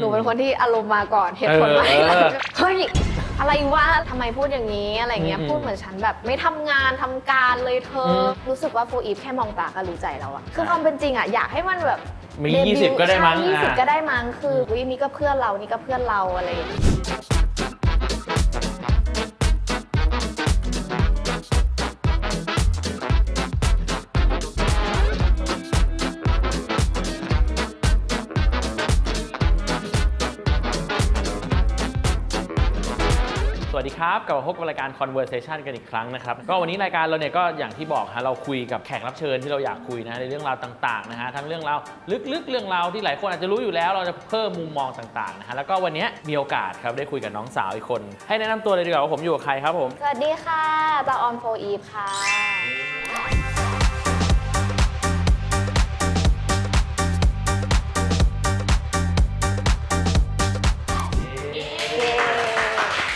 หนูเป็นคนที่อารมณ์มาก่อนเหตุผลมาเออเออเฮ้ยอะไรวะทำไมพูดอย่างนี้อะไรเงี้ยอืมพูดเหมือนฉันแบบไม่ทำงานทำการเลยเธออม รู้สึกว่าโฟอีฟแค่มองตาก็รู้ใจแล้วอะคือความเป็นจริงอะอยากให้มันแบบ มีเดบิวต์20 ก็ได้มั้งใช่ยี่สิบอะก็ได้มั้งคืออุ้ยนี่ก็เพื่อนเรานี่ก็เพื่อนเราอะไรอย่างเงี้ย กลับมาพบกับรายการ conversation กันอีกครั้งนะครับ ก็วันนี้รายการเราเนี่ยก็อย่างที่บอกฮะเราคุยกับแขกรับเชิญที่เราอยากคุยนะในเรื่องราวต่างๆนะฮะทั้งเรื่องราวลึกๆ เรื่องราวที่หลายคนอาจจะรู้อยู่แล้ว เราจะเพิ่มมุมมองต่างๆนะฮะแล้วก็วันนี้มีโอกาสครับได้คุยกับน้องสาวอีกคน ให้แนะนำตัวเลยดีกว่าว่าผมอยู่กับใครครับผม สวัสดีค่ะตาออนโฟอีฟค่ะ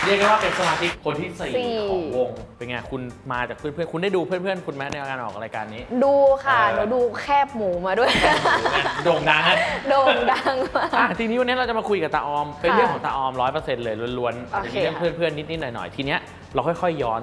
เย้เรียกได้ว่าเป็นสมาชิกคนที่สี่สี่ ของวง เป็นไงคุณมาจากเพื่อนๆ คุณได้ดูเพื่อนๆ คุณไหมในการออกรายการนี้ ดูค่ะเออ หนูดูแคบหมูมาด้วย โด่งดังฮะโด่งดังมาก อะทีนี้วันนี้เราจะมาคุยกับตาออม เป็นค่ะเรื่องของตาออมร้อยเปอร์เซ็นต์เลยล้วนๆอาจจะมีโอเคเรื่องค่ะเพื่อนๆ นิดๆ หน่อยๆ ทีเนี้ยเราค่อยๆ ย้อน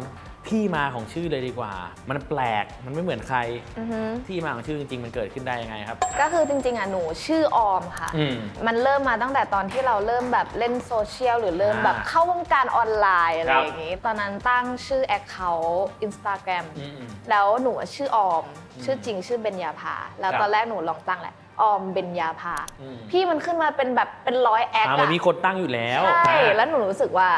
ที่มาของชื่อเลยดีกว่า มันแปลก มันไม่เหมือนใคร อือฮึที่มาของชื่อจริง ๆ มันเกิดขึ้นได้ยังไงครับ ก็คือจริงๆอะหนูชื่อออมค่ะ อืมมันเริ่มมาตั้งแต่ตอนที่เราเริ่มแบบเล่นโซเชียลหรือเริ่มแบบอ่าเข้าวงการออนไลน์อะไรครับ อย่างงี้ ตอนนั้นตั้งชื่อแอคเคาท์อินสตาแกรม อืม แล้วหนูชื่อออม อืมชื่อจริงชื่อเบญญาภา แล้วครับ ตอนแรกหนูลองตั้งแหละ ออมเบญญาภา อืมพี่มันขึ้นมาเป็นแบบเป็นร้อยแอคอ่าอะมันมีคนตั้งอยู่แล้วใช่ อ่า แล้วหนูรู้สึกว่า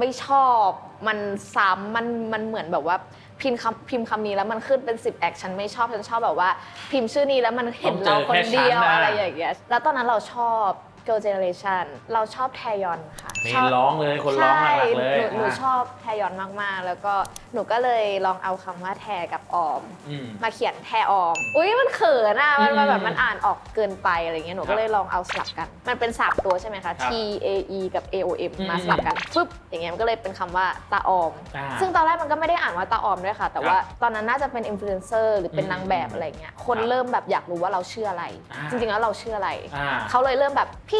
ไม่ชอบมันซ้ำมันมันเหมือนแบบว่าพิมพ์คำพิมพ์คำนี้แล้วมันขึ้นเป็น 10 แอค ฉันไม่ชอบ ฉันชอบแบบว่า พิมพ์ชื่อนี้แล้วมันเห็นเราคนเดียวอะไรอย่างเงี้ยแล้วตอนนั้นเราชอบ Girl Generation เราชอบแทยอนค่ะเมชนอบร้องเลยคนร้องหลักๆเลยใช่หนูหนูอะชอบแทยอนมากๆ แล้วก็หนูก็เลยลองเอาคำว่าแทกับออม อืม มาเขียนแทออม อุ้ยมันเขินอะ มันมันแบบอืมมันอ่านออกเกินไปอะไรเงี้ย หนูครัก็บเลยลองเอาสลับกัน มันเป็นสามตัวใช่ไหมคะ ครับ T A E กับ A O M อืมมาสลับกันฟึบอย่างเงี้ยมันก็เลยเป็นคำว่าตาออม อ่าซึ่งตอนแรกมันก็ไม่ได้อ่านว่าตาออมด้วยค่ะ แต่ว่าตอนนั้นน่าจะเป็นอินฟลูเอนเซอร์หรือเป็นอืมนางแบบอะไรเงี้ย คนครับเริ่มแบบอยากรู้ว่าเราชื่ออะไร อ่า จริงๆแล้วเราชื่ออะไร อ่า เขาเลยเริ่มแบบพี่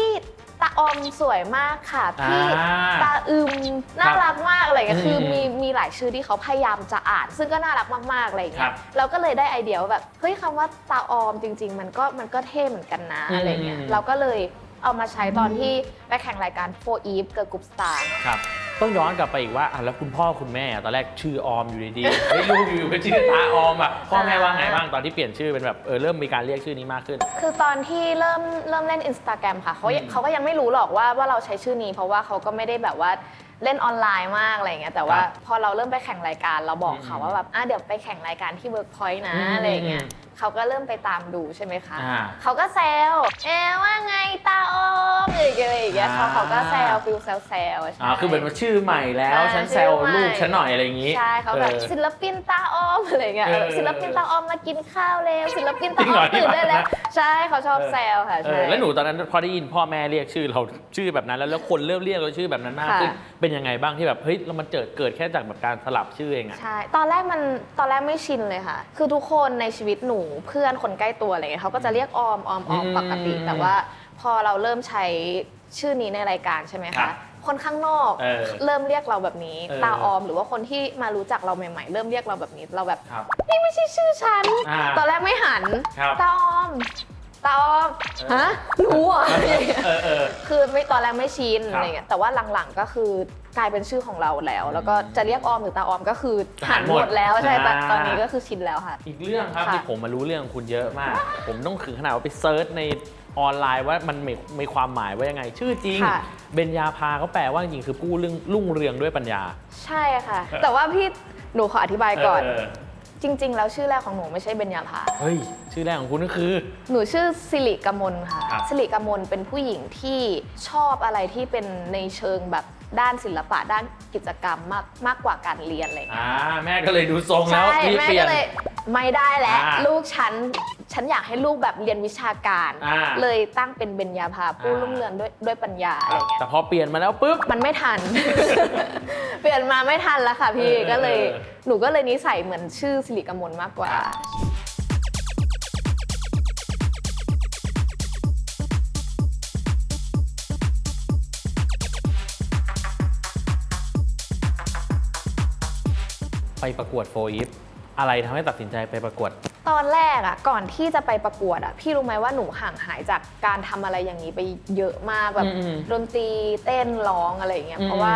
ตาออมสวยมากค่ะ พี่อ่าตาอึมน่ารักมากอะไรเงี้ยอืมคือมีมีหลายชื่อที่เขาพยายามจะอ่าน ซึ่งก็น่ารักมากๆอะไรครัเงี้บยเราก็เลยได้ไอเดียว่าแบบเฮ้ยคำว่าตาออมจริง ๆ มันก็มันก็เท่เหมือนกันนะอืม อะไรเงี้ยเราก็เลยเอามาใช้ตอนที่ไปแข่งรายการ For Eve กับกรุ๊ปสตาร์ ครับ ต้องย้อนกลับไปอีกว่าอะแล้วคุณพ่อคุณแม่อะตอนแรกชื่อออมอยู่ดีๆเฮ้ยลูกอยู่ๆก็ชื่อตาออมอะพ่อแม่ว่าไงบ้างตอนที่เปลี่ยนชื่อเป็นแบบเออเริ่มมีการเรียกชื่อนี้มากขึ้น คือตอนที่เริ่มเริ่มเล่น Instagram ค่ะเขาอืมเขาก็ยังไม่รู้หรอกว่าว่าเราใช้ชื่อนี้ เพราะว่าเขาก็ไม่ได้แบบว่าเล่นออนไลน์มากอะไรอย่างเงี้ยแต่ว่าครับพอเราเริ่มไปแข่งรายการเราบอกเขาอืมว่าแบบอะเดี๋ยวไปแข่งรายการที่ Workpoint นะอืมอะไรอย่างเงี้ย เขาก็เริ่มไปตามดูใช่ไหมคะอ่าเขาก็แซวเอ๊ะว่าไงตาออมอะไรอย่างเงี้ยเขาอ่าเขาก็แซวฟิลแซวแซวๆใช่ อ่าคือเหมือนว่าชื่อใหม่แล้วใช่ฉันแซวชื่อใหม่ ลูกฉันหน่อยอะไรอย่างงี้ใช่เขาแบบออ ศิลปินตาออมอะไรเงี้ยเออศิลปินตาออมมากินข้าวเร็วศิลปินตาจริงอเหรออมตื่นได้แล้วใช่เขาชอบแซวค่ะเอใช่ อแล้วหนูตอนนั้นพอได้ยินพ่อแม่เรียกชื่อเราชื่อแบบนั้นแล้วแล้วคนเริ่มเรียกเราชื่อแบบนั้นมากขึ้นค่ะเป็นยังไงบ้างที่แบบเฮ้ยแล้วมันเกิดเกิดแค่จากแบบการสลับชื่อเองอะ ใช่ ตอนแรกมัน ตอนแรกไม่ชินเลยค่ะ คือทุกคนในชีวิตหนูเพื่อนคนใกล้ตัวอะไรเงี้ยเขาก็จะเรียกออมออมออมอืมปกติ แต่ว่าพอเราเริ่มใช้ชื่อนี้ในรายการใช่ไหมครัคะบคนข้างนอกเออเริ่มเรียกเราแบบนี้ เออ ตาออมหรือว่าคนที่มารู้จักเราใหม่ๆ เริ่มเรียกเราแบบนี้เราแบบ ครับ นี่ไม่ใช่ชื่อฉัน อ่าตอนแรกไม่หัน ครับ ตาออม ตาออมฮะรู้เหรออะไรอย่างเงี้ยเออเออ คือไม่ตอนแรกไม่ชินครับอะไรเงี้ยแต่ว่าหลังๆก็คือกลายเป็นชื่อของเราแล้ว แล้วก็จะเรียกออมหรือตาออมก็คือหันหมดแล้วใช่แต่อ่า ตอนนี้ก็คือชินแล้วค่ะ อีกเรื่องครับค่ะ ที่ผมมารู้เรื่องคุณเยอะมาก ผมต้องถึงขนาดว่าไปเซิร์ชในออนไลน์ว่ามันมีมีความหมายว่ายังไง ชื่อจริงค่ะเบญญาภาเขาแปลว่าจริงๆคือผู้รุ่งรุ่งเรืองด้วยปัญญา ใช่ค่ะ แต่ว่าพี่หนูขออธิบายก่อน เออ จริง ๆ แล้วชื่อแรกของหนูไม่ใช่เบญญาภา เฮ้ย ชื่อแรกของคุณก็คือ หนูชื่อสิริกมลค่ะ ครับ สิริกมลเป็นผู้หญิงที่ชอบอะไรที่เป็นในเชิงแบบ ด้านศิลปะด้านกิจกรรมมากมากกว่าการเรียนอะไรอย่างเงี้ย อ่าแม่ก็เลยดูทรงแล้วใช่รีบแม่เปลี่ยก็น เลยไม่ได้แล้ว อ่าลูกฉันฉันอยากให้ลูกแบบเรียนวิชาการ อ่าเลยตั้งเป็นเบญญาภาผู้อ่า รุ่งเรืองด้วยด้วยปัญญาอะไรเงี้ยแต่พอเปลี่ยนมาแล้วปุ๊บ มันไม่ทัน เปลี่ยนมาไม่ทันแล้วค่ะพี่เออก็เลย เออ หนูก็เลยนิสัยเหมือนชื่อสิริกมลมากกว่า ปประกวดโฟอีฟอะไรทำให้ตัดสินใจไปประกวด ตอนแรกอะก่อนที่จะไปประกวดอะพี่รู้ไหมว่าหนูห่างหายจากการทำอะไรอย่างนี้ไปเยอะมากแบบอืมดนตรีเต้นร้องอะไรอย่างเงี้ยอืมเพราะว่า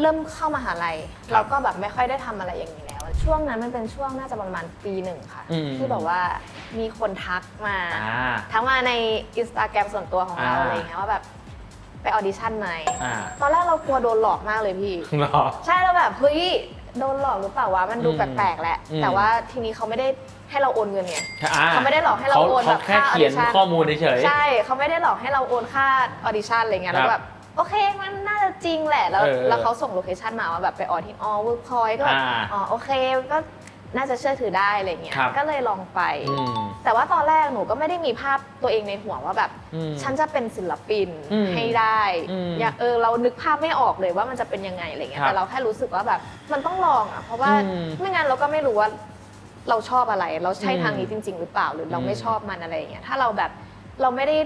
เริ่มเข้ามาหาลัยครับเราก็แบบไม่ค่อยได้ทำอะไรอย่างนี้แล้ว ช่วงนั้นมันเป็นช่วงน่าจะประมาณปีหนึ่งค่ะอืมที่แบบว่ามีคนทักมาอ่าทักมาในอินสตาแกรมส่วนตัวของเราอ่าอะไรอย่างเงี้ยว่าแบบไปออดิชั่นไหมอ่าตอนแรกเรากลัวโดนหลอกมากเลยพี่เหรอใช่เราแบบเฮ้ย โดนหลอกหรือเปล่าวะมันดูอืมแปลกๆแหละ อืม แต่ว่าทีนี้เขาไม่ได้ให้เราโอนเงินไง อ่เขาไม่ได้หลอกให้เราโอนขแบบแค่ค่าเขียน audition ข้อมูลเฉยๆใช่เขาไม่ได้หลอกให้เราโอนค่าออดิชั่นอะไรเงี้ยครับแล้วแบบโอเคมันน่าจะจริงแหละแล้วเออแล้วเขาส่งโลเคชันมาว่าแบบไปออที่ออเวิร์กพอยก็แบบอ่า อ๋อโอเคก็ น่าจะเชื่อถือได้อะไรเงี้ยครับก็เลยลองไป อืมแต่ว่าตอนแรกหนูก็ไม่ได้มีภาพตัวเองในหัวว่าแบบ อืมฉันจะเป็นศิลปินอืมให้ได้อืมอยากเออเรานึกภาพไม่ออกเลยว่ามันจะเป็นยังไงอะไรเงี้ยครับแต่เราแค่รู้สึกว่าแบบมันต้องลองอะเพราะว่าอืมไม่งั้นเราก็ไม่รู้ว่าเราชอบอะไร เราใช่อืมทางนี้จริง ๆ หรือเปล่าหรือเราไม่อืมชอบมันอะไรอย่างเงี้ยถ้าเราแบบเราไม่ได้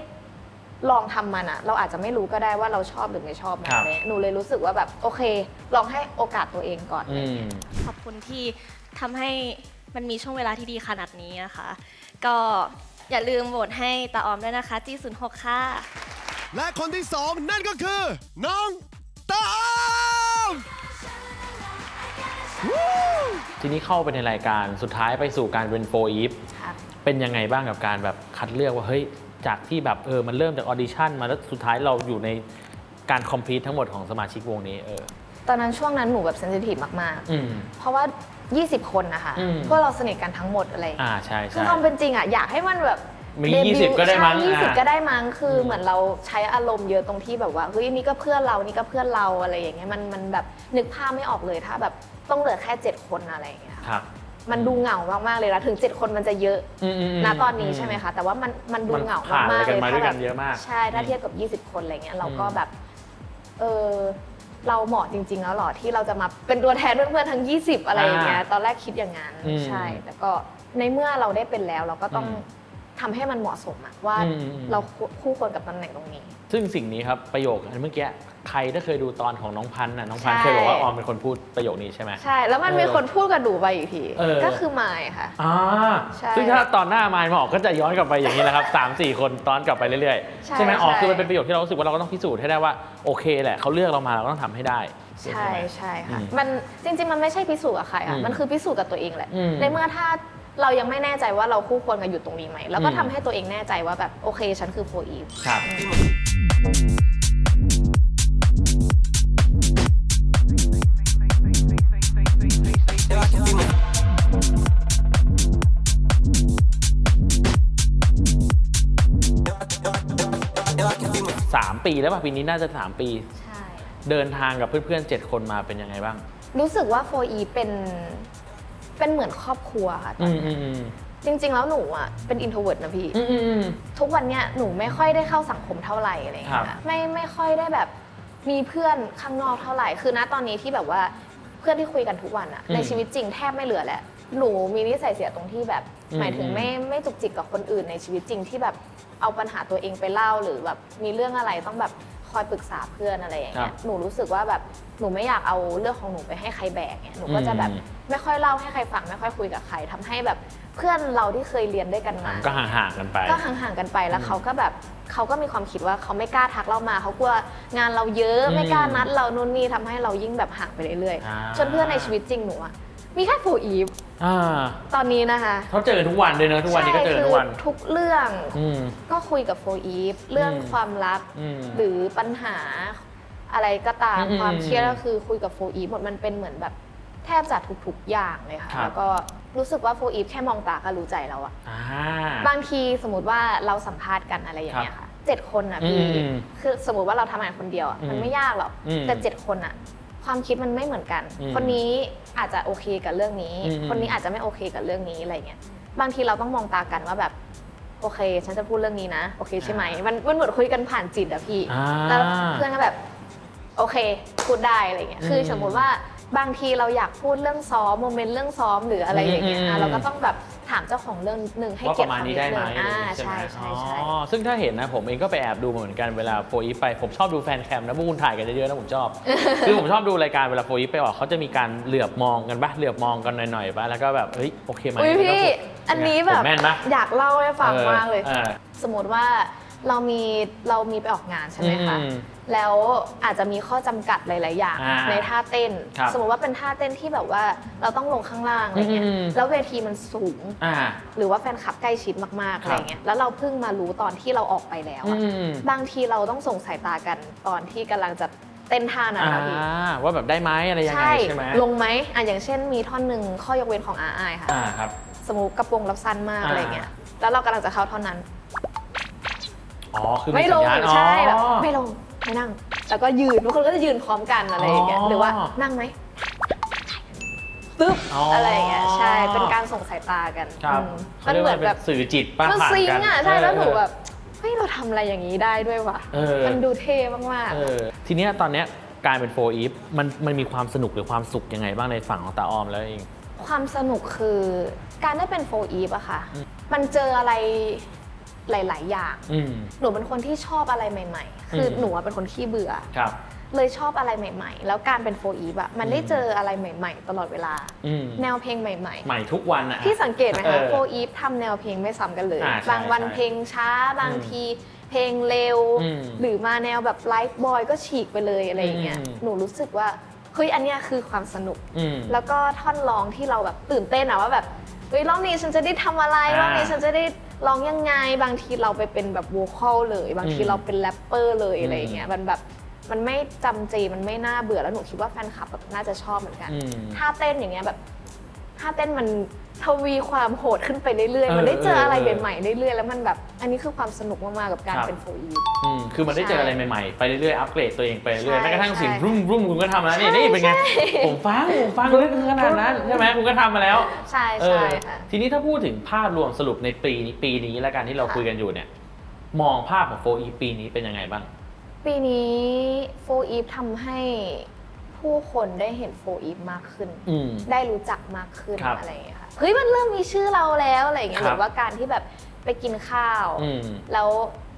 ลองทำมันอะเราอาจจะไม่รู้ก็ได้ว่าเราชอบหรือไม่ชอบมันครับอะไรเงี้ยหนูเลยรู้สึกว่าแบบโอเค ลองให้โอกาสตัวเองก่อน อืม ขอบคุณที่ทำให้มันมีช่วงเวลาที่ดีขนาดนี้นะคะ ก็อย่าลืมโหวตให้ตาออมด้วยนะคะ G06 ค่ะ และคนที่สองนั่นก็คือ น้องตาออมทีนี้เข้าไปในรายการสุดท้ายไปสู่การเป็นโฟอีฟครับเป็นยังไงบ้างกับการแบบคัดเลือกว่าเฮ้ย จากที่แบบเออมันเริ่มจากออดิชั่นมาแล้วสุดท้ายเราอยู่ในการคอมพลีททั้งหมดของสมาชิกวงนี้เออตอนนั้นช่วงนั้นหนูแบบเซนซิทีฟมากอืม ๆ เพราะว่า 20 คนนะคะอืม พวกเราสนิทกันทั้งหมดอะไรอย่างเงี้ยอ่าใช่คือใช่ ความเป็นจริงอะ อยากให้มันแบบมีเดบิวต์20ก็ได้มั้งใช่ยี่สิบอ่าก็ได้มั้งคืออม เหมือนเราใช้อารมณ์เยอะตรงที่แบบว่าเฮ้ยนี่ก็เพื่อนเรานี่ก็เพื่อนเราอะไรอย่างเงี้ยมันมันแบบนึกภาพไม่ออกเลยถ้าแบบต้องเหลือแค่ 7 คนอะไรอย่างเงี้ยค่ะ ครับ มันดูเหงามากๆเลยนะถึง 7 คนมันจะเยอะอืมอืมมณตอนนี้ใช่ไหมคะ แต่ว่ามันมันดูมันเหงาผ่านมากๆอะไรกันเลยมาด้วยกันถ้แบบเยอะมาก ใช่ถ้าอืมเทียบกับ 20 คนอะไรเงี้ยเราก็อืมแบบ เออเราเหมาะจริง ๆ แล้วเหรอที่เราจะมาเป็นตัวแทนเพื่อนๆทั้ง 20 อะไรอย่างเงี้ยอ่าตอนแรกคิดอย่างนั้นอืมใช่ แต่ก็ในเมื่อเราได้เป็นแล้ว เราก็ต้องอืมทำให้มันเหมาะสมอะว่าอืมอืมเราคู่ควรกับตำแหน่งตรงนี้ ซึ่งสิ่งนี้ครับประโยคอันเมื่อกี้ใครถ้าเคยดูตอนของน้องพันธ์น่ะน้องพันธ์ใช่ เคยบอกว่าออมเป็นคนพูดประโยคนี้ใช่ไหม ใช่แล้วมันมีเออคนพูดกับหนูไปอีกที เออ ก็คือมายค่ะ อ่าใช่ซึ่งถ้าตอนหน้ามายมาออกก็จะย้อนกลับไปอย่างนี้แหละครับ สามสี่คนตอนกลับไปเรื่อยใช่ๆใช่ไหมออกใช่ คือมันเป็นประโยคที่เรารู้สึกว่าเราก็ต้องพิสูจน์ให้ได้ว่าโอเคแหละเขาเลือกเรามาเราก็ต้องทำให้ได้ ใช่ไหมใช่ค่ะ อืมมันจริง ๆ มันไม่ใช่พิสูจน์กับใครอือะมมันคือพิสูจน์กับตัวเองแหละ อืมในเมื่อถ้าเรายังไม่แน่ใจว่าเราคู่ควรกันอยู่ตรงนี้ไหม แล้วก็อืม ทำให้ตัวเองแน่ใจว่าแบบโอเค ฉันคือโฟอีฟ ครับ สามปีแล้วป่ะปีนี้น่าจะสามปี ใช่ เดินทางกับเพื่อนๆเจ็ดคนมาเป็นยังไงบ้าง รู้สึกว่าโฟอีเป็น เป็นเหมือนครอบครัวค่ะตออืนมเนี้ อืยมอืม จริง ๆ แล้วหนูอะเป็นอินโทรเวิร์ดนะพี่ อืมอืมอืม ทุกวันเนี้ยหนูไม่ค่อยได้เข้าสังคมเท่าไหร่อะไรอย่างเงี้ครัยบไม่ไม่ค่อยได้แบบมีเพื่อนข้างนอกเท่าไหร่ คือณตอนนี้ที่แบบว่าเพื่อนที่คุยกันทุกวันอะอืมในชีวิตจริงแทบไม่เหลือแล้ว หนูมีนิสัยเสียตรงที่แบบ อืมหมายถึงอืมไม่ไม่จุกจิกกับคนอื่นในชีวิตจริงที่แบบเอาปัญหาตัวเองไปเล่าหรือแบบมีเรื่องอะไรต้องแบบคอยปรึกษาเพื่อนอะไรอย่างเงี้ยหนูรู้สึกว่าแบบหนูไม่อยากเอาเรื่องของหนูไปให้ใครแบกเนี่ยหนูก็จะแบบอืมไม่ค่อยเล่าให้ใครฟังไม่ค่อยคุยกับใครทำให้แบบ เพื่อนเราที่เคยเรียนด้วยกันอะมามันก็ห่างๆกันไป ก็ห่างๆกันไปแล้วอืมเขาก็แบบเขาก็มีความคิดว่าเขาไม่กล้าทักเรามาเขากลัวงานเราเยอะอืมไม่กล้านัดเรานู่นนี่ทำให้เรายิ่งแบบห่างไปเรื่อยอ่าๆจนเพื่อนในชีวิตจริงหนูอะมีแค่โฟอีฟอ่าตอนนี้นะคะเขาเจอทุกวันเลยเนอะทุกวันนี้ก็เจอทุกวันใช่คือทุกเรื่องอืมก็คุยกับโฟอีฟเรื่องอืมความลับอืมหรือปัญหาอะไรก็ตามอืมความเครียดก็คือคุยกับโฟอีฟหมดมันเป็นเหมือนแบบ แทบจะทุกๆอย่างเลยค่ะ ครับ แล้วก็รู้สึกว่าโฟอีฟแค่มองตาก็รู้ใจแล้วอะอ่า บางทีสมมติว่าเราสัมภาษณ์กันอะไรอย่างเงี้ยค่ะเจ็ดคนนะพี่อืมคือสมมติว่าเราทำงานคนเดียวอะอืมมันไม่ยากหรอกอืมแต่เจ็ดคนอะความคิดมันไม่เหมือนกัน อืมคนนี้อาจจะโอเคกับเรื่องนี้ อืม คนนี้อาจจะไม่โอเคกับเรื่องนี้อะไรเงี้ยบางทีเราต้องมองตากันว่าแบบโอเค ฉันจะพูดเรื่องนี้นะโอเคใช่ไหมมันมันเหมือนคุยกันผ่านจิตอะพี่ อ่า แล้วเพื่อนก็แบบ โอเคพูดได้อะไรเงี้ยคืออืมสมมุติว่า บางทีเราอยากพูดเรื่องซ้อมโมเมนต์เรื่องซ้อมหรืออะไรอย่างเงี้ยอืมอะเราก็ต้องแบบถามเจ้าของเรื่องนิดนึงให้ว่าเกีปยรระติมาณเขานี้นิดได้นึไหมงอ่าอะไรอย่างงี้ใช่ไหมใช่ใช่อ๋อซึ่งถ้าเห็นนะผมเองก็ไปแอบดูมาเหมือนกันเวลาโฟอีฟไปผมชอบดูแฟนแคมนะพวกคุณถ่ายกันเยอะๆนะผมชอบ คือผมชอบดูรายการเวลาโฟอีฟไปออกเขาจะมีการเหลือบมองกันปะเหลือบมองกันหน่อยๆปะแล้วก็แบบเฮ้ยโอเคไหมอุ้ยแล้วก็พี่ อันนี้แบผบมแม่นปะอยากเล่าให้ฟังออมากเลยออ สมมติว่าเรามีเรามีไปออกงานใช่ไหมคะ อืม แล้วอาจจะมีข้อจำกัดหลาย ๆ อย่างอ่าในท่าเต้น ครับสมมติว่าเป็นท่าเต้นที่แบบว่าเราต้องลงข้างล่างอะไรเงี้ยอืม แล้วเวทีมันสูง อ่า หรือว่าแฟนคลับใกล้ชิดมาก ๆ อะไรเงี้ยแล้วเราเพิ่งมารู้ตอนที่เราออกไปแล้วอือะมบางทีเราต้องส่งสายตากันตอนที่กำลังจะเต้นท่านั้นอ่านะพี่ ว่าแบบได้ไหมอะไรยังไงใช่ใช่ไหมลงไหมอะอย่างเช่นมีท่อนหนึ่งข้อยกเว้นของอาไอค่ะ อ่าครับ สมมติกระโปรงรับสั้นมากอ่า อะไรเงี้ย แล้วเรากำลังจะเข้าท่อนนั้น อ๋อคือไม่มีลสังญญาณใช่แบบอ๋อไม่ลง ไม่นั่ง แล้วก็ยืนทุกคนก็จะยืนพร้อมกันอะไรอย่างเงี้ย อ๋อหรือว่านั่งไหมตึ๊บอ๋ออ อะไรอย่างเงี้ย ใช่ เป็นการส่งสายตากันครับอืมเขามันเรียกเหมืว่าอนเป็แบบ นสื่อจิตป้ามันผ่านซิงกันค์อะ ใช่ แล้วหนูเออแบบ เฮ้ย เราทำอะไรอย่างนี้ได้ด้วยวะเออ มันดูเท่มาก เออทีเนี้ยตอนเนี้ยการเป็นโฟอีฟมันมันมีความสนุกหรือความสุขยังไงบ้างในฝั่งของตาออมแล้วเอง ๆ ความสนุกคือการได้เป็นโฟอีฟอะค่ะ มันเจออะไร หลาย ๆ อย่าง อืม หนูเป็นคนที่ชอบอะไรใหม่ ๆ คืออม หนูอะเป็นคนขี้เบื่อ ครับ เลยชอบอะไรใหม่ ๆ แล้วการเป็นโฟอีฟอะมันได้อืมเจออะไรใหม่ ๆ ตลอดเวลา อืมแนวเพลงใหม่ ใหม่ทุกวันอะๆ ที่สังเกตไหมเอคะอโฟอีฟทำแนวเพลงไม่ซ้ำกันเลย อ่าใช่บางวันใช่เพลงช้าบางอืมที เพลงเร็ว อืมหรือมาแนวแบบไลฟ์บอยก็ฉีกไปเลยอะไรอย่างเงี้ยอืม หนูรู้สึกว่าเฮ้ยอันเนี้ยคือความสนุก อืม แล้วก็ท่อนร้องที่เราแบบตื่นเต้นอะว่าแบบเฮ้ยรอบนี้ฉันจะได้ทำอะไรอ่ารอบนี้ฉันจะได้ ร้องยังไงบางทีเราไปเป็นแบบโวคอลเลย บางทีอืมเราเป็นแรปเปอร์เลยอืมอะไรอย่างเงี้ยมันแบบมันไม่จำเจมันไม่น่าเบื่อแล้วหนูคิดว่าแฟนคลับแบบน่าจะชอบเหมือนกันอืมท่าเต้นอย่างเงี้ยแบบ ท่าเต้นมันทวีความโหดขึ้นไปเรื่อยเออๆมันได้เจออะไรเออใหม่ๆเรื่อยๆ แล้วมันแบบ อันนี้คือความสนุกมากๆ กับการครับเป็นโฟอีอืมคือมันได้เจออะไรใหม่ๆ ไปเรื่อยๆ อัปเกรดตัวเองไปเรื่อยๆใช่แม้กระทั่งเสียงใช่รุ่มรุ่มคุณก็ทำมาแล้วนี่ใช่นี่เป็นไงใช่ผมฟังผมฟังลึกขนาดนั้นใช่ไหมคุณก็ทำมาแล้ว ใช่เอใช่อค่ะ ทีนี้ถ้าพูดถึงภาพรวมสรุปในปีนี้ปีนี้และการที่เราค่ะคุยกันอยู่เนี่ย มองภาพของโฟอีปีนี้เป็นยังไงบ้าง ปีนี้โฟอีฟทำให้ ผู้คนได้เห็นโฟอีฟมากขึ้น อืม ได้รู้จักมากขึ้นครับอะไรอย่างเงี้ยค่ะเฮ้ยมันเริ่มมีชื่อเราแล้วอะไรอย่างเงี้ยคหรับ รือว่าการที่แบบไปกินข้าว อืม แล้ว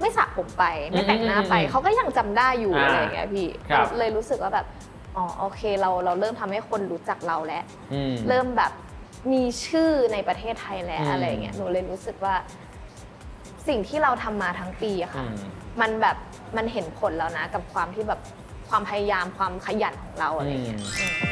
ไม่สระผมไปไม่แต่งหน้าไปอืมอืมอืมเขาก็ยังจำได้อยู่อ่าอะไรอย่างเงี้ยพี่ครับ เลยรู้สึกว่าแบบอ๋อโอเคเราเราเริ่มทำให้คนรู้จักเราแล้ว อืม เริ่มแบบมีชื่อในประเทศไทยแล้วอืม อะไรอย่างเงี้ยหนูเลยรู้สึกว่า สิ่งที่เราทำมาทั้งปีอะอืค่ะ ม มันแบบมันเห็นผลแล้วนะกับความที่แบบ ความพยายามความขยันของเราอะไรอย่างเงี้ยอืม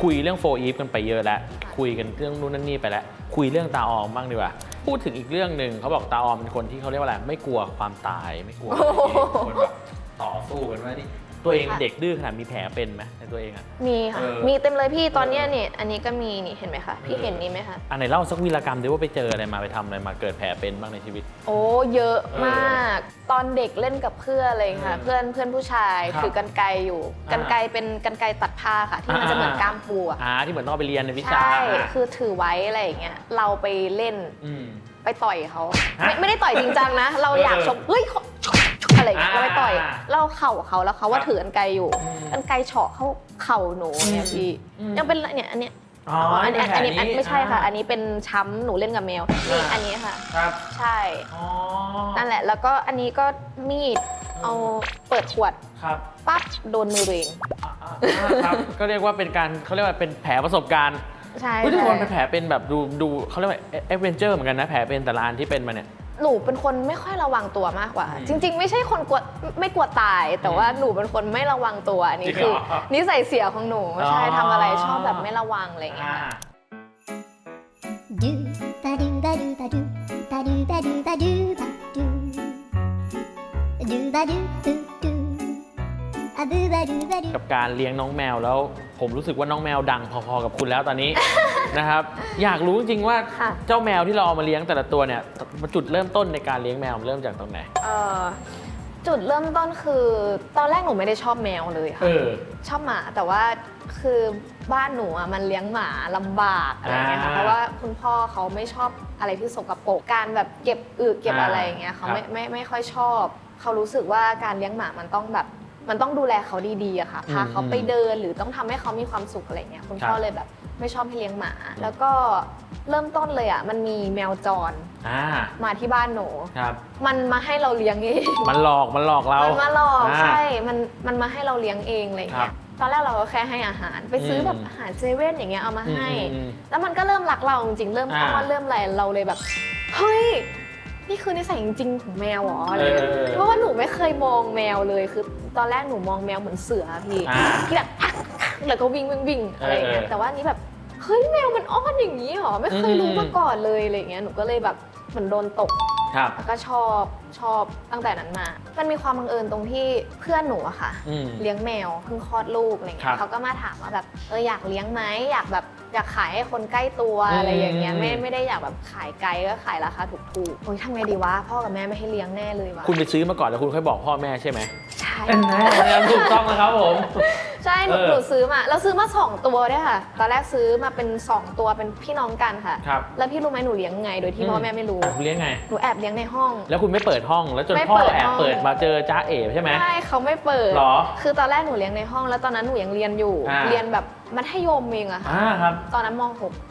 คุยเรื่องโฟอีฟกันไปเยอะแล้ว คุยกันเรื่องนู้นนั่นนี่ไปแล้ว คุยเรื่องตาออมบ้างดีกว่า พูดถึงอีกเรื่องหนึ่งเขาบอกตาออมเป็นคนที่เขาเรียกว่าอะไรไม่กลัวความตายไม่กลัวอะไรอย่างเงี้ยเป็นคนแบบต่อสู้กันว่านี่ ตัวเองเด็กดื้อขนาดมีแผลเป็นไหมในตัวเองอะ มีค่ะ เออ มีเต็มเลยพี่ตอนเนี้ยเนี่ยอันนี้ก็มีนี่เห็นไหมคะ พี่เออเห็นนี่ไหมคะ อันไหนเล่าสักวีรกรรมดิว่าไปเจออะไรมาไปทำอะไรมาเกิดแผลเป็นบ้างในชีวิต โอ้เยอะเออมาก ตอนเด็กเล่นกับเพื่อนอะไรอย่างเงี้ยค่ะเออเพื่อนเพื่อนผู้ชายครับถือกันไกรอยู่ อ่ากันไกรเป็นกันไกรตัดผ้าค่ะ ที่มันจะเหมือนอ่ากล้ามปูอะอ่าที่เหมือนต้องเอาไปเรียนในวิชาใช่อะคือถือไว้อะไรอย่างเงี้ย เราไปเล่นอืมไปต่อยเขา ฮะไม่ไม่ได้ต่อยจริงจังนะ เราอยากเออชกเฮ้ยเขา อะไรอย่างเงี้ยอ่าเราไปต่อยเราเข่าเขาแล้วเขาว่าครับถือกันไกรอยู่อืมกันไกรเฉาะเข้าเข่าหนูเนี่ยอืมพี่อืมยังเป็นเนี่ยอันเนี้ยอ๋ออันนี้เป็อันแผลนี้อันไม่ใช่ค่ะาอันนี้เป็นช้ำหนูเล่นกับแมวนี่อ่าอันนี้ค่ะครับใช่อ๋อนั่นแหละ แล้วก็อันนี้ก็มีดเอาเปิดขวดครับปั๊บโดนมือตัวเองอ่าอ่าอ่าครับก็เรียกว่าเป็นการเขาเรียกว่าเป็นแผลประสบการณ์ใช่ผู้ทุกคนใช่เป็นแผลเป็นแบบดูดูเขาเรียกว่าเอเวนเจอร์เหมือนกันนะแผลเป็นแต่ละอันที่เป็นมาเนี่ย หนูเป็นคนไม่ค่อยระวังตัวมากกว่าอืมจริง ๆ ไม่ใช่คนกลัวไม่กลัวตาย แต่ว่าหนูเป็นคนไม่ระวังตัวอันนี้จริงคือเหรอนิสัยเสียของหนูใช่อ๋อ ทำอะไรชอบแบบไม่ระวังอะไรอย่างเงี้ยอ่าค่ะ do ba do ba do ba do ba do ba do ba do ba do do ba do do do a boo ba do ba do กับการเลี้ยงน้องแมวแล้ว ผมรู้สึกว่าน้องแมวดังพอๆกับคุณแล้วตอนนี้ นะครับ อยากรู้จริงๆว่าค่ะ เจ้าแมวที่เราเอามาเลี้ยงแต่ละตัวเนี่ยจุดเริ่มต้นในการเลี้ยงแมวมันเริ่มจากตรงไหนเอ่อจุดเริ่มต้นคือตอนแรกหนูไม่ได้ชอบแมวเลยค่ะ เออ ชอบหมาแต่ว่าคือบ้านหนูอะมันเลี้ยงหมาลำบากอะไรเงี้ยค่ะอ่าเพราะว่าคุณพ่อเขาไม่ชอบอะไรที่สกปรกการแบบเก็บอึเก็บอ่าอะไรอย่างเงี้ยเขาไม่ครับ ไม่ไม่ค่อยชอบ เขารู้สึกว่าการเลี้ยงหมามันต้องแบบ มันต้องดูแลเขาดีๆอะค่ะ พาเขาไปเดินหรือต้องทำให้เขามีความสุขอะไรเงี้ยคุณพ่อครับเลยแบบไม่ชอบให้เลี้ยงหมา แล้วก็เริ่มต้นเลยอะมันมีแมวจรอ่ามาที่บ้านหนูครับมันมาให้เราเลี้ยงเองมันหลอกมันหลอกเรา มันมาหลอกอ่าใช่มันมันมาให้เราเลี้ยงเองอะไรครัเงี้บยตอนแรกเราก็แค่ให้อาหาร ไปซื้ออมแบบอาหารเซเว่นอย่างเงี้ยเอามาให้อืมอืมแล้วมันก็เริ่มรักเราจริงๆเริ่มอ่าอ้อนเริ่มอะไรเราเลยแบบเฮ้ย นี่คือนิสัยจริงๆของแมวเหรออะไรเงี้ยเออเพราะว่าหนูไม่เคยมองแมวเลยคือ ตอนแรกหนูมองแมวเหมือนเสือพี่อ่าที่แบบแล้วก็วิ่งวิ่งวิ่งอะไรเงี้ยเออแต่ว่านี่แบบเฮ้ยแมวมันอ้อนอย่างนี้เหรอไม่เคยรู้อืม มาก่อนเลยอะไรเงี้ยหนูก็เลยแบบเหมือนโดนตก ครับ แล้วก็ชอบชอบตั้งแต่นั้นมา มันมีความบังเอิญตรงที่เพื่อนหนูอะค่ะ อืม เลี้ยงแมวเพิ่งคลอดลูกอะไรครัเงี้บยเขาก็มาถามว่าแบบเอออยากเลี้ยงไหมอยากแบบ อยากขายให้คนใกล้ตัวอืมอะไรอย่างเงี้ยไม่ไม่ได้อยากแบบขายไกลก็ขายราคาถูกๆโอ้ยทำไงดีวะพ่อกับแม่ไม่ให้เลี้ยงแน่เลยวะคุณไปซื้อมาก่อนแล้วคุณค่อยบอกพ่อแม่ใช่ไหมใช่นะครับถูกต้องนะครับผม ใช่หนูเออหนูซื้อมาเราซื้อมาสองตัวด้วยค่ะ ตอนแรกซื้อมาเป็นสองตัวเป็นพี่น้องกันค่ะ ครับ แล้วพี่รู้ไหมหนูเลี้ยงไง โดยที่พ่อแม่ไม่รู้อะคุณเลี้ยงไงหนูแอบเลี้ยงในห้อง แล้วคุณไม่เปิดห้อง แล้วจนไม่พ่อเปิดแอบห้องเปิดมาเจอจ้าเอ๋ใช่ไหมใช่เขาไม่เปิดหรอคือตอนแรกหนูเลี้ยงในห้อง แล้วตอนนั้นหนูยังเรียนอยู่อ่าเรียนแบบ มัธยมเองอะค่ะอ่าครับ ตอนนั้นม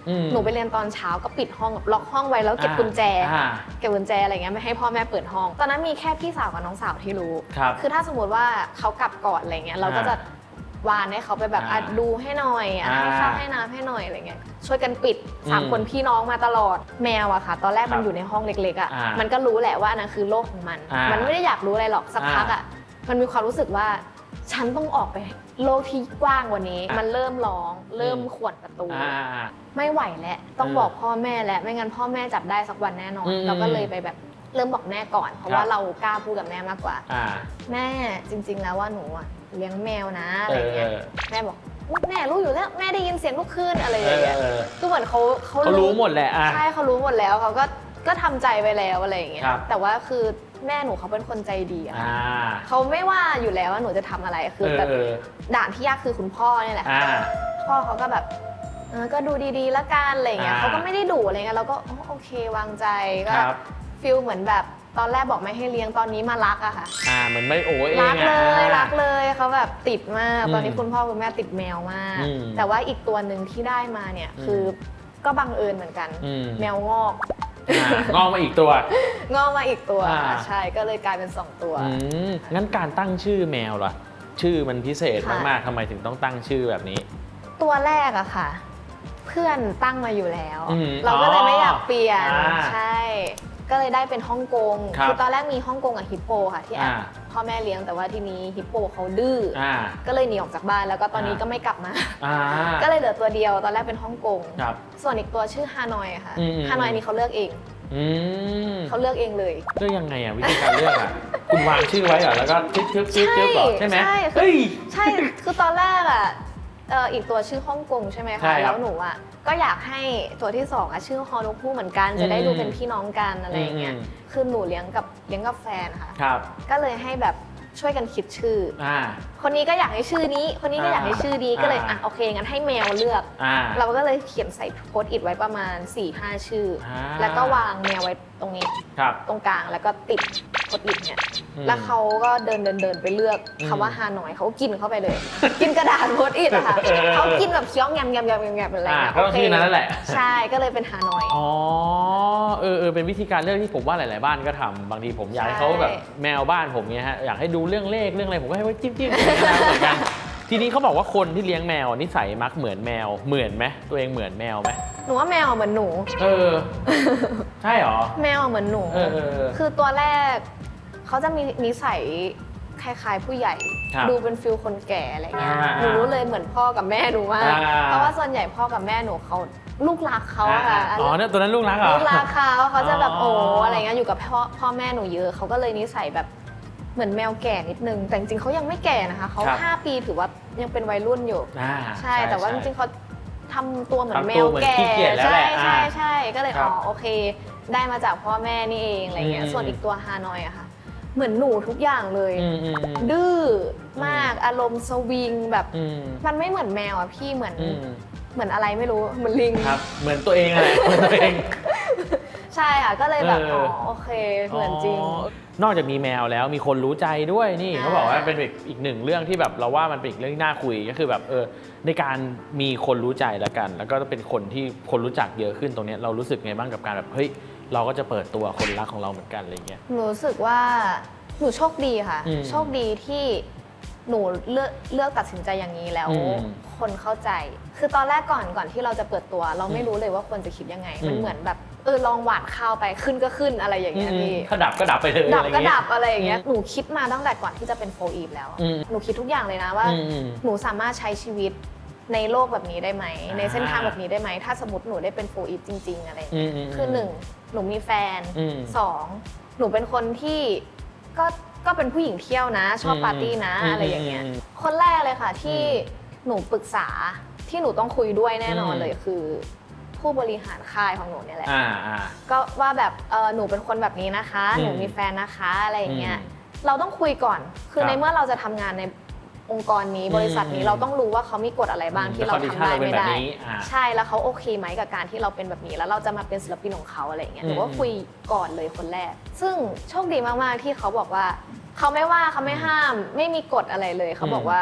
อืม .6 หนูไปเรียนตอนเช้าก็ปิดห้องล็อกห้องไว้แล้วเก็บอ่ากุญแจ อ่าเก็บกุญแจอะไรเงี้ยไม่ให้พ่อแม่เปิดห้อง ตอนนั้นมีแค่พี่สาวกับน้องสาวที่รู้ ครับ คือถ้าสมมติว่าเขากลับก่อนอะไรเงี้ยเราก็อ่าจะวานให้เขาไปแบบอ่าอะดูให้หน่อยอะอ่าให้ข้าวให้น้ำให้หน่อยอะไรเงี้ยช่วยกันปิดสามอืมคนพี่น้องมาตลอดแมวอะค่ะ ตอนแรกมันครับอยู่ในห้องเล็กๆอะอ่ามัมันก็รู้แหละว่าอันนั้นคือโลกของมัน อ่ามัมันไม่ได้อยากรู้อะไรหรอกสักพักอะมันมีความรู้สึกว่า ฉันต้องออกไปโลกที่กว้างกว่านี้ มันเริ่มร้อง เริ่มอืมขวนประตู อ่า ไม่ไหวแล้วต้องเออบอกพ่อแม่แล้วไม่งั้นพ่อแม่จับได้สักวันแน่นอน อืมเราก็เลยไปแบบเริ่มบอกแม่ก่อน เพราะครับว่าเรากล้าพูดกับแม่มากกว่า อ่าแม่จริง ๆ แล้วว่าหนูอะเลี้ยงแมวนะเออะไรอเงี้ยแม่บอกอุ๊ยแม่รู้อยู่แล้วแม่ได้ยินเสียงลูกคลื่นอะไรอเอย่างเงี้ยอคือเหมือนเขาเขาเขารู้หมดแหละอะ ใช่เขารู้หมดแล้วเขาก็ก็ทำใจไปแล้วอะไรอย่างเงี้ยครับแต่ว่าคือ แม่หนูเขาเป็นคนใจดีอะอ่า เขาไม่ว่าอยู่แล้วว่าหนูจะทำอะไรคือเอแบบอด่านที่ยากคือคุณพ่อเนี่ยแหละอ่า พ่อเขาก็แบบเออก็ดูดีๆละกันอะไรเงี้ยอ่า เขาก็ไม่ได้ดุอะไรเงี้ยเราก็อ๋อโอเควางใจก็ครับ ฟิลเหมือนแบบตอนแรกบอกไม่ให้เลี้ยงตอนนี้มารักอะค่ะอ่าเหมือนไม่โอ้เองรักเลอะ ยรักเลยเขาแบบติดมากอืมตอนนี้คุณพ่อคุณแม่ติดแมวมาก อืมแต่ว่าอีกตัวหนึ่งที่ได้มาเนี่ยอืมคือก็บังเอิญเหมือนกัน อืม แมวงอก อ่างอกมาอีกตัว งอกมาอีกตัวอ่า ค่ะใช่ก็เลยกลายเป็นสองตัว อืมงั้นการตั้งชื่อแมวล่ะ ชื่อมันพิเศษค่ะ มากๆทำไมถึงต้องตั้งชื่อแบบนี้ ตัวแรกอะค่ะ เพื่อนตั้งมาอยู่แล้ว อืมเราก็เลยไม่อยากเปลี่ยนอ่าใช่ ก็เลยได้เป็นฮ่องกงครับอตอนแรกมีฮ่องกงกับฮิปโปค่ะที่แอบอ่า พ่อแม่เลี้ยงแต่ว่าทีนี้ฮิปโปเขาดื้อออ่า ก็เลยหนีออกจากบ้านแล้วก็ตอนนี้อ่า ก็ไม่กลับมา อ่าก็เลยเหลือตัวเดียวตอนแรกเป็นฮ่องกง ครับ ส่วนอีกตัวชื่อฮานอยค่ะ อืม ฮานอยนี่เขาเลือกเอง อืมเขาเลือกเองเลย เลือกยังไงอะวิธีการเลือกอะ คุณวางชื่อไว้เหรอแล้วก็ทึบทึบทึบทึบเหรอใช่ไหมใช่คือ เฮ้ย ใช่ คือตอนแรกอะเอ่ออีกตัวชื่อฮ่องกงใช่ไหมใช่คะ ครับแล้วหนูอะก็อยากให้ตัวที่สองอะชื่อฮอนกฮูกเหมือนกัน จะได้อืมดูเป็นพี่น้องกันอะไรอย่างเงี้ยอืม คือหนูเลี้ยงกับเลี้ยงกับแฟนค่ะ ครับ ก็เลยให้แบบช่วยกันคิดชื่อ อ่า คนนี้ก็อยากให้ชื่อนี้ คนนี้ก็อยากให้ชื่อนี้อ่าก็เลยอะโอเคงั้นให้แมวเลือก อ่า เราก็เลยเขียนใส่โพสต์อิทไว้ประมาณ4-5ชื่ออา แล้วก็วางแมวไว้ตรงนี้ครับ ตรงกลางแล้วก็ติดโพสต์อิทเนี่ยอืมแล้วเขาก็เดินเดินเดินไปเลือกอืมคำว่าฮานอยเขากินเข้าไปเลย กินกระดาษโพสต์อิทอะค่ะเออ เขากินแบบเคี้ยวแงมแงมแงมแงมแงมอะไรอ่าเงี้ยก็ต้องชื่อนั้นนั่นแหละ ใช่ก็เลยเป็นฮานอย อ๋อเออเออเป็นวิธีการเลือกที่ผมว่าหลาย ๆ บ้านก็ทำบางทีผมอยากให้เขาแบบใช่แมวบ้านผมเนี้ยฮะอยากให้ดูเรื่องเลขเรื่องอะไรผมก็ให้ไว้จิ้มจิ้มๆนะครับเหมือนกันทีนี้เขาบอกว่าคนที่เลี้ยงแมวนิสัยมักเหมือนแมวเหมือนไหมตัวเองเหมือนแมวไหม หนูว่าแมวเหมือนหนู เออ ใช่เหรอ แมวเหมือนหนู เออเออเออ คือตัวแรก เขาจะมีนิสัยคล้ายๆ ผู้ใหญ่ ครับดูเป็นฟิลคนแก่อะไรเงี้ยอ่าหนูรู้เลยเหมือนพ่อกับแม่หนูมากอ่า เพราะว่าส่วนใหญ่พ่อกับแม่หนูเขาลูกรักเขาอะค่ะ อ๋อเนี่ยตัวนั้นลูกรักเหรอ ลูกรักเขาเขาจะแบบอ๋อโอ้อะไรเงี้ยอยู่กับพ่อพ่อแม่หนูเยอะเขาก็เลยนิสัยแบบเหมือนแมวแก่นิดนึง แต่จริงๆเขายังไม่แก่นะคะเขาครับ ห้าปีถือว่ายังเป็นวัยรุ่นอยู่ อ่าใช่แต่ว่าจริงๆเขา ทำตัวเหมือนทำตัวแมวแก่เหมือนขี้เกียจแล้วใช่แหละใช่อ่าใช่ก็เลยครัอ๋บอโอเค ได้มาจากพ่อแม่นี่เองอะไรเงี้ยอืม ส่วนอีกตัวฮานอยอะค่ะ เหมือนหนูทุกอย่างเลย อืมอืมอืม ดื้อมากอารมณ์สวิงแบบอืมมันไม่เหมือนแมวอะพี่เหมือนอืมเหมือนอะไรไม่รู้เหมือนลิง ครับ เหมือนตัวเองอะไรเหมือนตัวเอง ใช่ค่ะก็เลยแบบเออ๋อออ๋โอเคเหมือนจริง นอกจากมีแมวแล้วมีคนรู้ใจด้วยนี่อ่าเขาบอกว่าเป็นอีกอีกหนึ่งเรื่องที่แบบเราว่ามันเป็นอีกเรื่องที่น่าคุยก็คือแบบเออในการมีคนรู้ใจแล้วกัน แล้วก็เป็นคนที่คนรู้จักเยอะขึ้นตรงเนี้ยเรารู้สึกไงบ้างกับการแบบเฮ้ยเราก็จะเปิดตัวคนรักของเราเหมือนกันอะไรเงี้ยหนูรู้สึกว่าหนูโชคดีค่ะอืมโชคดีที่หนูเลือกเลือกตัดสินใจอย่างนี้แล้วอืมคนเข้าใจ คือตอนแรกก่อนก่อนที่เราจะเปิดตัว เราไม่รู้เลยว่าควรจะคิดยังไงอืมมันเหมือนแบบ เออลองหวานข้าวไปขึ้นก็ขึ้นอะไรอย่างเงี้ยพี่ถ้าดับก็ดับไปเลยดับอะไรก็เงี้ยดับอะไรอย่างเงี้ยอืมหนูคิดมาตั้งแต่ก่อนที่จะเป็นโฟอีฟแล้วอืมหนูคิดทุกอย่างเลยนะว่าอืมอืมหนูสามารถใช้ชีวิตในโลกแบบนี้ได้ไหมอ่าในเส้นทางแบบนี้ได้ไหม ถ้าสมมติหนูได้เป็นโฟอีฟจริง ๆ อะไรอย่างเงี้ยอืมอืมคือหนึ่งหนูมีแฟนอืมสองหนูเป็นคนที่ก็ก็เป็นผู้หญิงเที่ยวนะ ชอบอืมปาร์ตี้นะอืมอะไรอย่างเงี้ยอืมคนแรกเลยค่ะที่หนูปรึกษาที่หนูต้องคุยด้วยแน่นอนอืมเลยคือ ผู้บริหารค่ายของหนูเนี่ยแหละ อ่าอ่า ก็ว่าแบบเออหนูเป็นคนแบบนี้นะคะ อืมหนูมีแฟนนะคะอะไรอย่างเงี้ย อืมเราต้องคุยก่อน คือครับในเมื่อเราจะทำงานในองค์กรนี้อืมบริษัทนี้เราต้องรู้ว่าเขามีกฎอะไรบ้างอืมที่เราแต่ทำได้ condition เราเป็นไม่ได้แบบนี้อ่าใช่แล้วเขาโอเคไหมกับการที่เราเป็นแบบนี้แล้วเราจะมาเป็นศิลปินของเขาอะไรอย่างเงี้ยอืหม นูก็คุยก่อนเลยคนแรก ซึ่งโชคดีมากๆที่เขาบอกว่า เขาไม่ว่าเขาไม่ห้าม ไม่มีกฎอะไรเลย เขาบอกว่า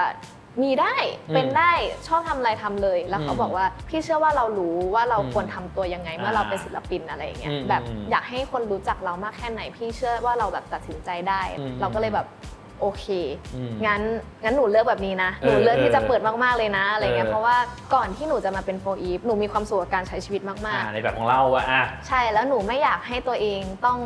มีได้อืมเป็นได้ชอบทำอะไรทำเลย แล้วเขาอืมบอกว่าพี่เชื่อว่าเรารู้ว่าเราอืมควรทำตัวยังไงเมื่อเราเป็นศิลปินอะไรอย่างเงี้ยอืมแบบอืมอยากให้คนรู้จักเรามากแค่ไหน พี่เชื่อว่าเราแบบตัดสินใจได้อืมเราก็เลยแบบโอเคอืมงั้น งั้นหนูเลือกแบบนี้นะ หนูเออเลือกที่จะเออเปิดมากๆเลยนะ อะไรเงี้ยเออเพราะว่าก่อนที่หนูจะมาเป็นโฟอีฟ หนูมีความสุขกับการใช้ชีวิตมากอ่าในแบบของเราอะอะๆใช่ แล้วหนูไม่อยากให้ตัวเองต้อง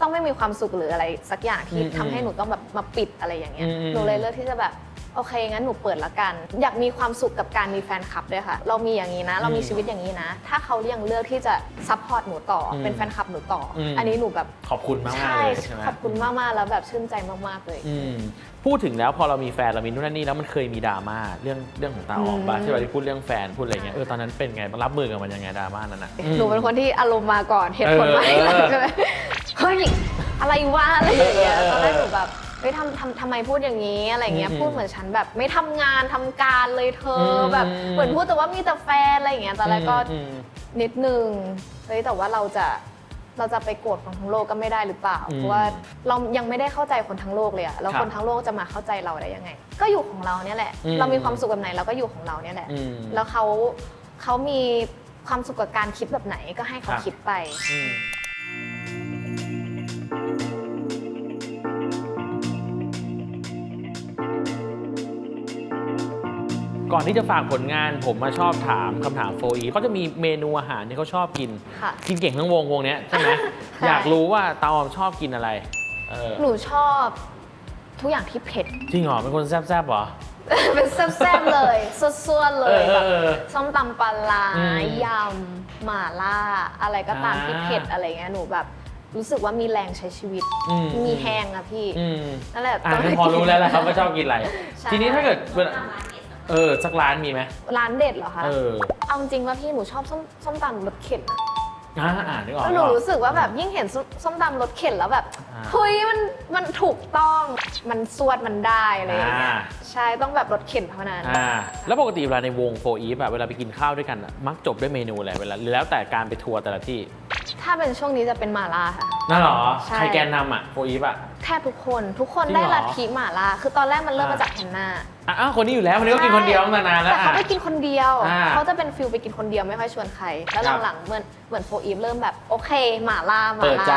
ต้องไม่มีความสุขหรืออะไร สักอย่างที่อืมทำให้หนูต้องแบบมาปิดอะไรอย่างเงี้ยอืมหนูเลยเลือกที่จะแบบ โอเคงั้นหนูเปิดละกัน อยากมีความสุขกับการมีแฟนคลับด้วยค่ะ เรามีอย่างนี้นะ เรามีอืมชีวิตอย่างนี้นะ ถ้าเขายังเลือกที่จะซัพพอร์ตหนูต่ออมเป็นแฟนคลับหนูต่ออม อันนี้หนูแบบขอบคุณมากๆใช่เลยใช่ไหมขอบคุณมากๆแล้วแบบชื่นใจมากๆเลย อืมพูดถึงแล้วพอเรามีแฟนเรามีนู่นนั่นนี่แล้วมันเคยมีดราม่าเรื่องเรื่องของตาออกบ้างอืมใช่ไหมที่พูดเรื่องแฟนพูดอะไรเงี้ยเออตอนนั้นเป็นไงบ้างรับมือกับมันยังไงดราม่านั้นอะหนูเป็นคนที่อารมณ์มาก่อนเหตุผลมาเออหลังใช่ไหมเฮ้ยอะไรวะอะไรอย่างเงี้ยเออเออตอนแรกหนูแบบ เฮ้ยทำทำทำไมพูดอย่างนี้อะไรเงี้ย อืมพูดเหมือนฉันแบบไม่ทำงานทำการเลยเธออมแบบเหมือนพูดแต่ว่ามีแต่แฟนอะไรอย่างเงี้ยตอนแรกก็อืม นิดนึงเฮ้ยแต่ว่าเราจะเราจะไปโกรธคนทั้งโลกก็ไม่ได้หรือเปล่า อืมเพราะว่าเรายังไม่ได้เข้าใจคนทั้งโลกเลยอะแล้วครับคนทั้งโลกจะมาเข้าใจเราได้ยังไง ก็อยู่ของเราเนี่ยแหละ อืม เรามีความสุขแบบไหนเราก็อยู่ของเราเนี่ยแหละ อืม แล้วเขาเขามีความสุขกับการคิดแบบไหนก็ให้เขาครับ คิดไป อืม ก่อนที่จะฝากผลงานผมมาชอบถามคำถามโฟอีเขาจะมีเมนูอาหารที่เขาชอบกิน ค่ะ กินเก่งทั้งวงวงเนี้ยใช่ไหมใช่ อยากรู้ว่าตาออมชอบกินอะไรเออหนูชอบทุกอย่างที่เผ็ด จริงเหรอเป็นคนแซ่บๆเหรอ เป็นแซ่บๆเลยส่วนๆเลเอยอแบบเออส้มตำปลาร้าอืมยำหม่าล่า อะไรก็ตามอ่าที่เผ็ดอะไรเงี้ยหนูแบบรู้สึกว่ามีแรงใช้ชีวิต อืม มีแฮงอะพี่อืมนั่นแหละอ่าต้องพอรู้แล้วแหละครับว่าชอบกินอะไร ใช่ ทีนี้ถ้าเกิดเวลา เออสักร้านมีไหมร้านเด็ดเหรอคะ เออเอาจริงว่าพี่หนูชอบส้มส้มตำรสเข็นอะอ่าอ่านนึกออกแล้วหนึนูกออกรู้สึกว่าแบบยิ่งเห็นส้มส้มตำรสเข็นแล้วแบบอ่า เฮ้ยมันมันถูกต้องมันสวดมันได้อะไรอย่างเงี้ยอ่า ใช่ต้องแบบรสเข็นเท่านั้น อ่าแล้วปกติเวลาในวงโฟอีฟอะเวลาไปกินข้าวด้วยกันอะมักจบด้วยเมนูอะไรเวลาหรือแล้วแต่การไปทัวร์แต่ละที่ถ้าเป็นช่วงนี้จะเป็นหมาล่าค่ะ นั่นเหรอใช่ ใครแกนนำอะโฟอีฟอะ แทบทุกคนทุกคนจริงได้เหรอลัทธิหมาล่าคือตอนแรกมันเริ่มมาอ่าจากแฮนนา อะอ้าวคนนี้อยู่แล้วคนนี้ก็กินคนเดียวตั้งนานแล้วแต่เขาอะไปกินคนเดียว อ่าเขาจะเป็นฟิลไปกินคนเดียวไม่ค่อยชวนใคร แล้วครับหลังๆเหมือนเหมือนโฟอีฟเริ่มแบบโอเคหมาล่าหมาเปิดล่าใจ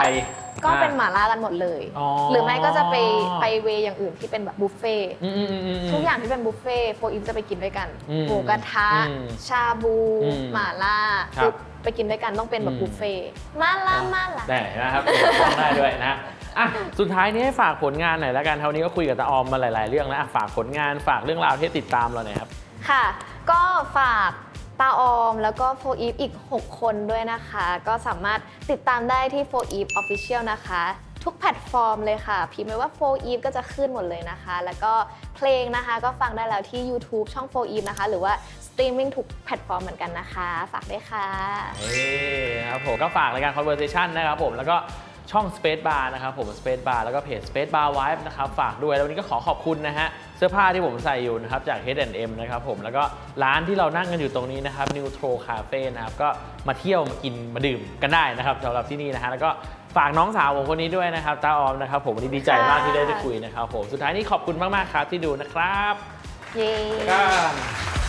ก็เป็นอ่าหมาล่ากันหมดเลย อ๋อ หรือไม่ก็จะไปไปเวย์อย่างอื่นที่เป็นแบบบุฟเฟ่ต์อืมอืมอืมอืมทุกอย่างที่เป็นบุฟเฟ่ต์โฟอีฟจะไปกินด้วยกันอืมหมูกระทะ อืมชาบู อืมหมาล่าครับไปกินด้วยกันต้องเป็นแบอืบม บุฟเฟ่ต์มาล่ามาล่า ได้นะครับ ร้องได้ด้วยนะ อะสุดท้ายนี้ให้ฝากผลงานหน่อยแล้วกันเท่านี้ก็คุยกับตาออมมาหลาย ๆ เรื่องแล้วอะฝากผลงานฝากเรื่องราวที่ติดตามเราหน่อยครับ ค่ะ ก็ฝากตาออม แล้วก็โฟอีฟอีก 6 คนด้วยนะคะ ก็สามารถติดตามได้ที่โฟอีฟออฟฟิเชียลนะคะ ทุกแพลตฟอร์มเลยค่ะ พิมพ์ไว้ว่าโฟอีฟก็จะขึ้นหมดเลยนะคะ แล้วก็เพลงนะคะก็ฟังได้แล้วที่ YouTube ช่องโฟอีฟนะคะ หรือว่าสตรีมมิ่งทุกแพลตฟอร์มเหมือนกันนะคะ ฝากด้วยค่ะ เอ้ครับผมก็ฝากรายการ conversation นะครับผมแล้วก็ ช่อง Space Bar นะครับผม Space Bar แล้วก็เพจ Space Bar Vibe นะครับฝากด้วย แล้ววันนี้ก็ขอขอบคุณนะฮะเสื้อผ้าที่ผมใส่อยู่นะครับจาก H&M นะครับผมแล้วก็ร้านที่เรานั่งกันอยู่ตรงนี้นะครับ Neutro Cafe นะครับก็มาเที่ยวมากินมาดื่มกันได้นะครับสำหรับที่นี่นะฮะแล้วก็ฝากน้องสาวผมคนนี้ด้วยนะครับตาออมนะครับผมวันนี้ดีใจมากที่ได้ได้คุยนะครับผมสุดท้ายนี้ขอบคุณมากๆครับที่ดูนะครับเย้ครับ